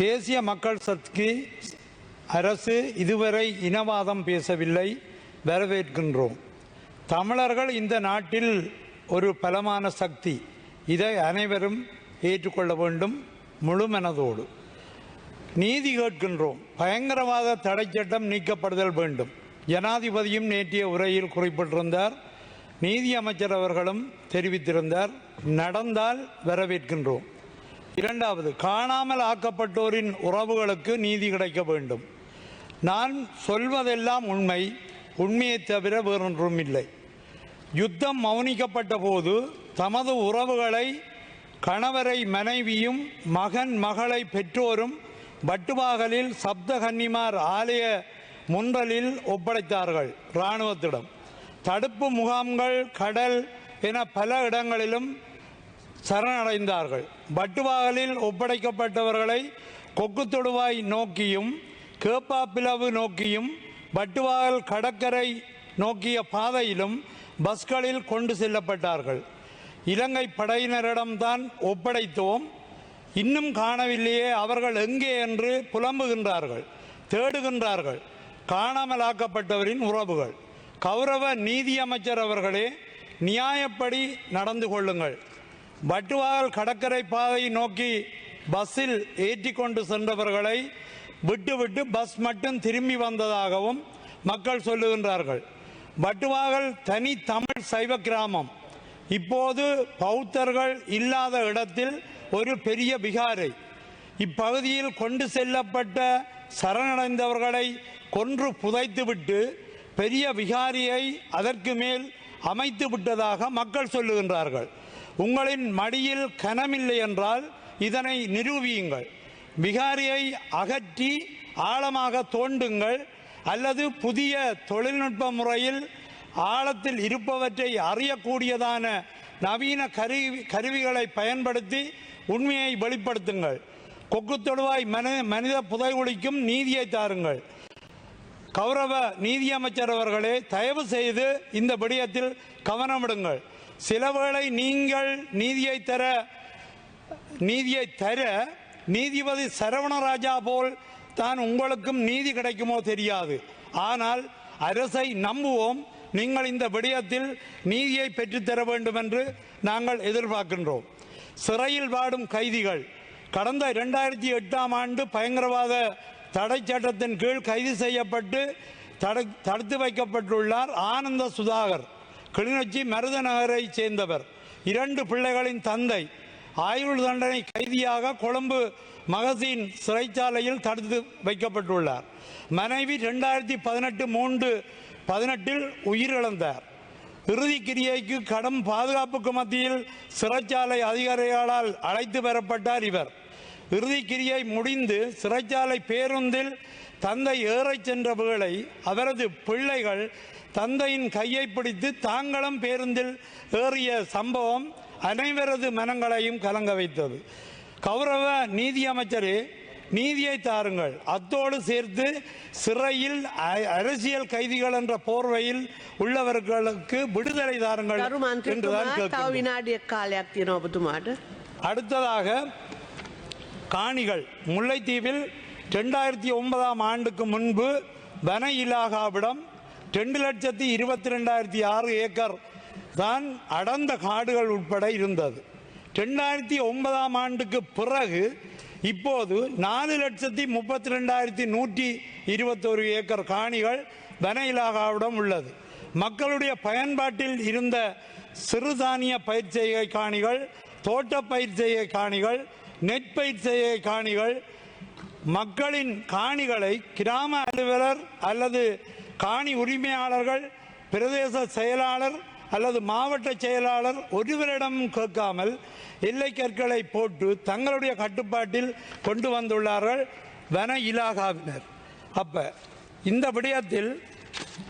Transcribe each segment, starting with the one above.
தேசிய மக்கள் சக்தி அரசு இதுவரை இனவாதம் பேசவில்லை வரவேற்கின்றோம். தமிழர்கள் இந்த நாட்டில் ஒரு பலமான சக்தி. இதை அனைவரும் ஏற்றுக்கொள்ள வேண்டும் முழுமனதோடு. நீதி கேட்கின்றோம். பயங்கரவாத தடை சட்டம் நீக்கப்படுதல் வேண்டும். ஜனாதிபதியும் நேற்றைய உரையில் குறிப்பிட்டிருந்தார். நீதி அமைச்சர் அவர்களும் தெரிவித்திருந்தார். நடந்தால் வரவேற்கின்றோம். இரண்டாவது காணாமல் ஆக்கப்பட்டோரின் உறவுகளுக்கு நீதி கிடைக்க வேண்டும். நான் சொல்வதெல்லாம் உண்மை உண்மையை தவிர வேறொன்றும் இல்லை. யுத்தம் மௌனிக்கப்பட்ட போது தமது உறவுகளை கணவரை மனைவியும் மகன் மகளை பெற்றோரும் வட்டுவாகலில் சப்தகன்னிமார் ஆலய முன்றலில் ஒப்படைத்தார்கள் இராணுவத்திடம். தடுப்பு முகாம்கள் கடல் என பல இடங்களிலும் சரணடைந்தார்கள். பட்டுவாகலில் ஒப்படைக்கப்பட்டவர்களை கொக்கு தொடுவாய் நோக்கியும் கேப்பாப்பிளவு நோக்கியும் பட்டுவாகல் கடற்கரை நோக்கிய பாதையிலும் பஸ்களில் கொண்டு செல்லப்பட்டார்கள். இலங்கை படையினரிடம்தான் ஒப்படைத்தோம். இன்னும் காணவில்லையே அவர்கள் எங்கே என்று புலம்புகின்றார்கள் தேடுகின்றார்கள். காணாமலாக்கப்பட்டவரின் உறவுகள். கௌரவ நீதியமைச்சர் அவர்களே நியாயப்படி நடந்து கொள்ளுங்கள். வட்டுவாகல் கடற்கரை பாதையை நோக்கி பஸ்ஸில் ஏற்றி கொண்டு சென்றவர்களை விட்டுவிட்டு பஸ் மட்டும் திரும்பி வந்ததாகவும் மக்கள் சொல்லுகின்றார்கள். வட்டுவாகல் தனி தமிழ் சைவ கிராமம். இப்போது பௌத்தர்கள் இல்லாத இடத்தில் ஒரு பெரிய விகாரை இப்பகுதியில் கொண்டு செல்லப்பட்ட சரணடைந்தவர்களை கொன்று புதைத்துவிட்டு பெரிய விகாரியை அதற்கு மேல் அமைத்து விட்டதாக மக்கள் சொல்லுகின்றார்கள். உங்களின் மடியில் கனமில்லை என்றால் இதனை நிரூபியுங்கள். விகாரியை அகற்றி ஆழமாக தோண்டுங்கள். அல்லது புதிய தொழில்நுட்ப முறையில் ஆழத்தில் இருப்பவற்றை அறியக்கூடியதான நவீன கருவி கருவிகளை பயன்படுத்தி உண்மையை வெளிப்படுத்துங்கள். கொக்கு தொடுவாய் மனித மனித புதைகுழிக்கும் நீதியை தாருங்கள். கௌரவ நீதியமைச்சர் அவர்களே தயவு செய்து இந்த விடயத்தில் கவனமிடுங்கள். சிலவேளை நீங்கள் நீதியை தர நீதியை தர நீதிபதி சரவணராஜா போல் தான் உங்களுக்கும் நீதி கிடைக்குமோ தெரியாது. ஆனால் அரசை நம்புவோம். நீங்கள் இந்த விடயத்தில் நீதியை பெற்றுத்தர வேண்டும் என்று நாங்கள் எதிர்பார்க்கின்றோம். சிறையில் வாடும் கைதிகள் கடந்த இரண்டாயிரத்தி எட்டாம் ஆண்டு பயங்கரவாத தடை சட்டத்தின் கீழ் கைது செய்யப்பட்டு தடை தடுத்து வைக்கப்பட்டுள்ளார் ஆனந்த சுதாகர் கிளிநொச்சி மருதநகரை சேர்ந்தவர். இரண்டு பிள்ளைகளின் தந்தை ஆயுள் தண்டனை கைதியாக கொழும்பு மகசீன் சிறைச்சாலையில் தடுத்து வைக்கப்பட்டுள்ளார். மனைவி ரெண்டாயிரத்தி பதினெட்டு மூன்று பதினெட்டில் உயிரிழந்தார். இறுதி கிரியைக்கு கடும் பாதுகாப்புக்கு மத்தியில் சிறைச்சாலை அதிகாரிகளால் அழைத்து பெறப்பட்டார் இவர். இறுதிக்கிரியை முடிந்து சிறைச்சாலை பேருந்தில் தந்தை ஏறச் சென்ற வேளை அவரது பிள்ளைகள் தந்தையின் கையை பிடித்து தாங்களும் பேருந்தில் ஏறிய சம்பவம் அனைவரது மனங்களையும் கலங்க வைத்தது. கௌரவ நீதியமைச்சரே நீதியை தாருங்கள். அத்தோடு சேர்த்து சிறையில் அரசியல் கைதிகள் என்ற போர்வையில் உள்ளவர்களுக்கு விடுதலை தாருங்கள் என்றுதான் அடுத்ததாக காணிகள். முல்லைத்தீவில் ரெண்டாயிரத்தி ஒன்பதாம் ஆண்டுக்கு முன்பு வன இலாகாவிடம் ரெண்டு லட்சத்தி இருபத்தி ரெண்டாயிரத்தி ஆறு ஏக்கர் தான் அடர்ந்த காடுகள் உட்பட இருந்தது. ரெண்டாயிரத்தி ஒன்பதாம் ஆண்டுக்கு பிறகு இப்போது நாலு லட்சத்தி முப்பத்தி ரெண்டாயிரத்தி நூற்றி இருபத்தொரு ஏக்கர் காணிகள் வன இலாகாவிடம் உள்ளது. மக்களுடைய பயன்பாட்டில் இருந்த சிறுதானிய பயிர் செய்கை காணிகள் தோட்ட பயிர் செய்கை காணிகள் நெற்பயிர் காணிகள் மக்களின் காணிகளை கிராம அலுவலர் அல்லது காணி உரிமையாளர்கள் பிரதேச செயலாளர் அல்லது மாவட்ட செயலாளர் ஒருவரிடம் கேட்காமல் எல்லை கற்களை போட்டு தங்களுடைய கட்டுப்பாட்டில் கொண்டு வந்துள்ளார்கள் வன இலாகாவினர். அப்ப இந்த விடயத்தில்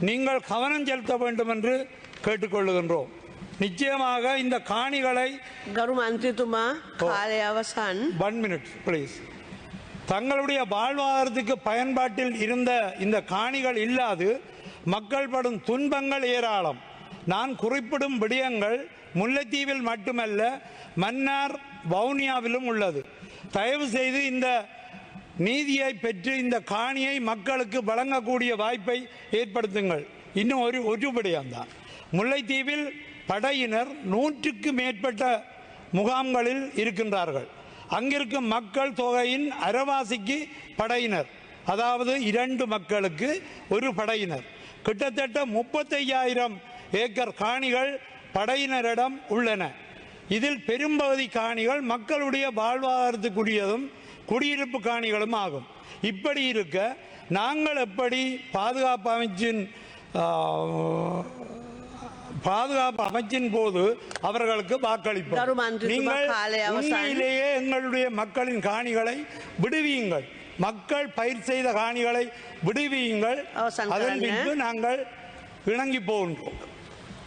நீங்கள் கவனம் செலுத்த வேண்டும் என்று கேட்டுக்கொள்ளுகின்றோம். நிச்சயமாக இந்த காணிகளை கரும் அந்தித்துமா காலை அவசான். ஒன் மினிட் பிளீஸ் தங்களுடைய வாழ்வாதாரத்துக்கு பயன்பாட்டில் இருந்த இந்த காணிகள் இல்லாது மக்கள் படும் துன்பங்கள் ஏராளம். நான் குறிப்பிடும் விடயங்கள் முல்லைத்தீவில் மட்டுமல்ல மன்னார் வவுனியாவிலும் உள்ளது. தயவு செய்து இந்த நீதியை பெற்று இந்த காணியை மக்களுக்கு வழங்கக்கூடிய வாய்ப்பை ஏற்படுத்துங்கள். இன்னும் ஒரு ஒருபடியான் தான் முல்லைத்தீவில் படையினர் நூற்றுக்கு மேற்பட்ட முகாம்களில் இருக்கின்றார்கள். அங்கிருக்கும் மக்கள் தொகையின் அரைவாசிக்கு படையினர். அதாவது இரண்டு மக்களுக்கு ஒரு படையினர். கிட்டத்தட்ட முப்பத்தையாயிரம் ஏக்கர் காணிகள் படையினரிடம் உள்ளன. இதில் பெரும்பகுதி காணிகள் மக்களுடைய வாழ்வாதாரத்துக்குரியதும் குடியிருப்பு காணிகளும் ஆகும். இப்படி இருக்க நாங்கள் எப்படி பாதுகாப்பு அமைச்சின் பாதுகாப்பு அமைச்சின் போது அவர்களுக்கு வாக்களிப்போம் நீங்கள். உண்மையிலேயே எங்களுடைய மக்களின் காணிகளை விடுவியுங்கள் மக்கள் பயிர் செய்த காணிகளை விடுவியுங்கள் அதன். பின்பு நாங்கள் இணங்கி போகின்றோம்